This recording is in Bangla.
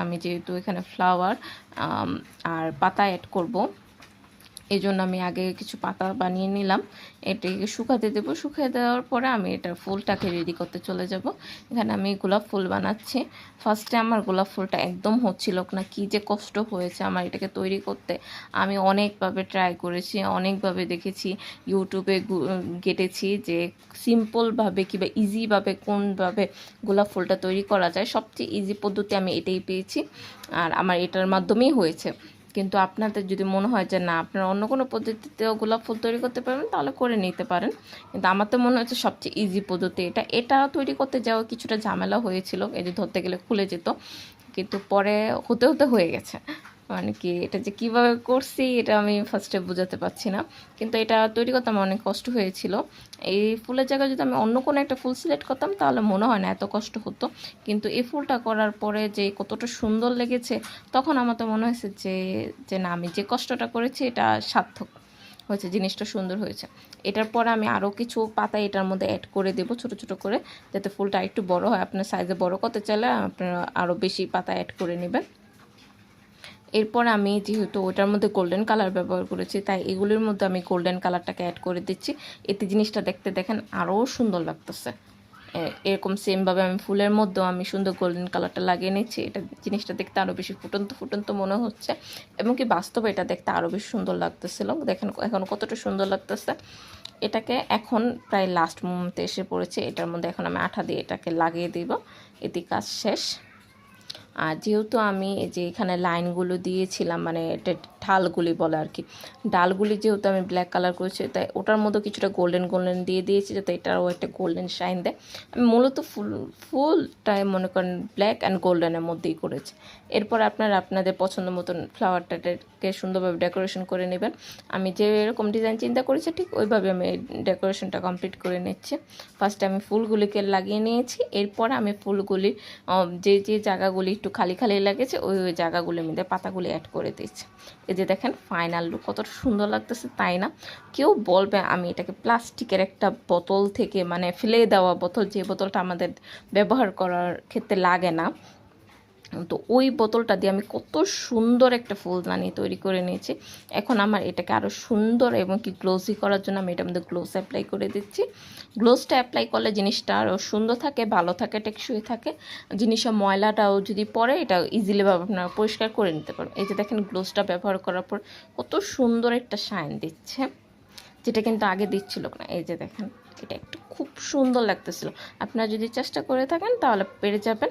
আমি যেহেতু এখানে ফ্লাওয়ার আর পাতা অ্যাড করব। এই জন্য আমি আগে কিছু পাতা বানিয়ে নিলাম। এটাকে শুকাতে দেবো। শুকিয়ে দেওয়ার পরে আমি এটা ফুলটাকে রেডি করতে চলে যাব। এখানে আমি গোলাপ ফুল বানাচ্ছি। ফার্স্টে আমার গোলাপ ফুলটা একদম হচ্ছিল না। কি যে কষ্ট হয়েছে আমার এটাকে তৈরি করতে। আমি অনেকভাবে ট্রাই করেছি, অনেকভাবে দেখেছি ইউটিউবে গেটেছি যে সিম্পলভাবে কিংবা ইজিভাবে কোনভাবে গোলাপ ফুলটা তৈরি করা যায়। সবচেয়ে ইজি পদ্ধতি আমি এটাই পেয়েছি। আর আমার এটার মাধ্যমেই হয়েছে। কিন্তু আপনাদের যদি মনে হয় যে না, আপনারা অন্য কোনো পদ্ধতিতেও গোলাপ ফুল তৈরি করতে পারবেন, তাহলে করে নিতে পারেন। কিন্তু আমার তো মনে হচ্ছে সবচেয়ে ইজি পদ্ধতি এটা। এটা তৈরি করতে যাওয়া কিছুটা ঝামেলা হয়েছিল, এই যে ধরতে গেলে খুলে যেত, কিন্তু পরে হতে হতে হয়ে গেছে। মানে কি এটা যে কীভাবে করছি, এটা আমি ফার্স্টে বোঝাতে পারছি না। কিন্তু এটা তৈরি করতে আমার অনেক কষ্ট হয়েছিল। এই ফুলের জায়গায় যদি আমি অন্য কোনো একটা ফুল সিলেক্ট করতাম, তাহলে মনে হয় না এত কষ্ট হতো। কিন্তু এই ফুলটা করার পরে যে কতটা সুন্দর লেগেছে, তখন আমার তো মনে হয়েছে যে যে না, আমি যে কষ্টটা করেছি, এটা সার্থক হয়েছে, জিনিসটা সুন্দর হয়েছে। এটার পরে আমি আরও কিছু পাতা এটার মধ্যে অ্যাড করে দেবো ছোট ছোট করে, যাতে ফুলটা একটু বড় হয়। আপনার সাইজে বড় করতে চাইলে আপনারা আরও বেশি পাতা অ্যাড করে নেবেন। এরপর আমি যেহেতু ওটার মধ্যে গোল্ডেন কালার ব্যবহার করেছি, তাই এগুলির মধ্যে আমি গোল্ডেন কালারটাকে অ্যাড করে দিচ্ছি। এতে জিনিসটা দেখতে দেখেন আরও সুন্দর লাগতেছে। এরকম সেমভাবে আমি ফুলের মধ্যেও আমি সুন্দর গোল্ডেন কালারটা লাগিয়ে নিচ্ছি। এটা জিনিসটা দেখতে আরও বেশি ফুটন্ত ফুটন্ত মনে হচ্ছে এবং কি বাস্তবে এটা দেখতে আরও বেশি সুন্দর লাগতেছিল। দেখেন এখন কতটা সুন্দর লাগতেছে। এটাকে এখন প্রায় লাস্ট মুমেন্টে এসে পড়েছে। এটার মধ্যে এখন আমি আঠা দিয়ে এটাকে লাগিয়ে দিব। এটি কাজ শেষ। আর যেহেতু আমি যে এখানে লাইনগুলো দিয়েছিলাম মানে ঢালগুলি বলে আর কি, ডালগুলি যেহেতু আমি ব্ল্যাক কালার করেছি, তাই ওটার মধ্যে কিছুটা গোল্ডেন গোল্ডেন দিয়ে দিয়েছি যাতে এটারও একটা গোল্ডেন শাইন দেয়। আমি মূলত ফুল, ফুলটাই মনে করেন ব্ল্যাক অ্যান্ড গোল্ডেনের মধ্যেই করেছি। এরপর আপনারা আপনাদের পছন্দ মতন ফ্লাওয়ারটাকে সুন্দরভাবে ডেকোরেশন করে নেবেন। আমি যে এরকম ডিজাইন চিন্তা করেছি, ঠিক ওইভাবে আমি ডেকোরেশনটা কমপ্লিট করে নিচ্ছি। ফার্স্টে আমি ফুলগুলিকে লাগিয়ে নিয়েছি, এরপর আমি ফুলগুলি যে যে জায়গাগুলি একটু খালি খালি লাগেছে, ওই ওই জায়গাগুলো মধ্যে পাতাগুলি অ্যাড করে দিয়েছে। এই যে দেখেন ফাইনাল লুক কতটা সুন্দর লাগতেছে, তাই না? কেউ বলবে আমি এটাকে প্লাস্টিকের একটা বোতল থেকে মানে ফেলে দেওয়া বোতল, যে বোতলটা আমাদের ব্যবহার করার ক্ষেত্রে লাগে না। তো ওই বোতলটা দিয়ে আমি কত সুন্দর একটা ফুলদানি তৈরি করে নিয়েছি। এখন আমার এটাকে আরও সুন্দর এবং কি গ্লোজি করার জন্য আমি এটার মধ্যে গ্লোজ অ্যাপ্লাই করে দিচ্ছি। গ্লোভসটা অ্যাপ্লাই করলে জিনিসটা আরও সুন্দর থাকে, ভালো থাকে, টেকসই থাকে। জিনিসের ময়লাটাও যদি পরে এটা ইজিলিভাবে আপনারা পরিষ্কার করে নিতে পারেন এই যে দেখেন গ্লোভসটা ব্যবহার করার পর কত সুন্দর একটা শাইন দিচ্ছে, যেটা কিন্তু আগে দিচ্ছিল না। এই যে দেখেন, এটা একটু খুব সুন্দর লাগতেছিল। আপনারা যদি চেষ্টা করে থাকেন, তাহলে পেরে যাবেন।